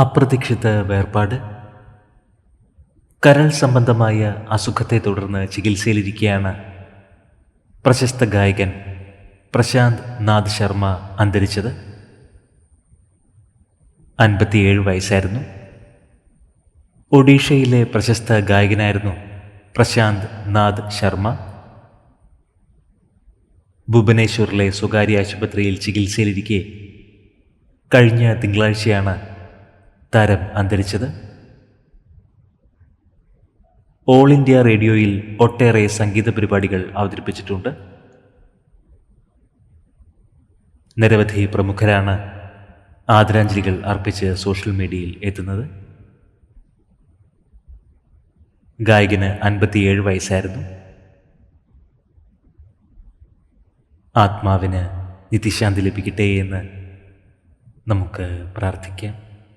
അപ്രതീക്ഷിത വേർപാട്. കരൾ സംബന്ധമായ അസുഖത്തെ തുടർന്ന് ചികിത്സയിലിരിക്കെയാണ് പ്രശസ്ത ഗായകൻ പ്രശാന്ത് നാഥ് ശർമ്മ അന്തരിച്ചത്. അൻപത്തിയേഴ് വയസ്സായിരുന്നു. ഒഡീഷയിലെ പ്രശസ്ത ഗായകനായിരുന്നു പ്രശാന്ത് നാഥ് ശർമ്മ. ഭുവനേശ്വറിലെ സ്വകാര്യ ആശുപത്രിയിൽ ചികിത്സയിലിരിക്കെ കഴിഞ്ഞ തിങ്കളാഴ്ചയാണ് താരം അന്തരിച്ചത്? ഓൾ ഇന്ത്യ റേഡിയോയിൽ ഒട്ടേറെ സംഗീത പരിപാടികൾ അവതരിപ്പിച്ചിട്ടുണ്ട്. നിരവധി പ്രമുഖരാണ് ആദരാഞ്ജലികൾ അർപ്പിച്ച് സോഷ്യൽ മീഡിയയിൽ എത്തുന്നത്. ഗായകന് അൻപത്തിയേഴ് വയസ്സായിരുന്നു. ആത്മാവിന് നിത്യശാന്തി ലഭിക്കട്ടെ എന്ന് നമുക്ക് പ്രാർത്ഥിക്കാം.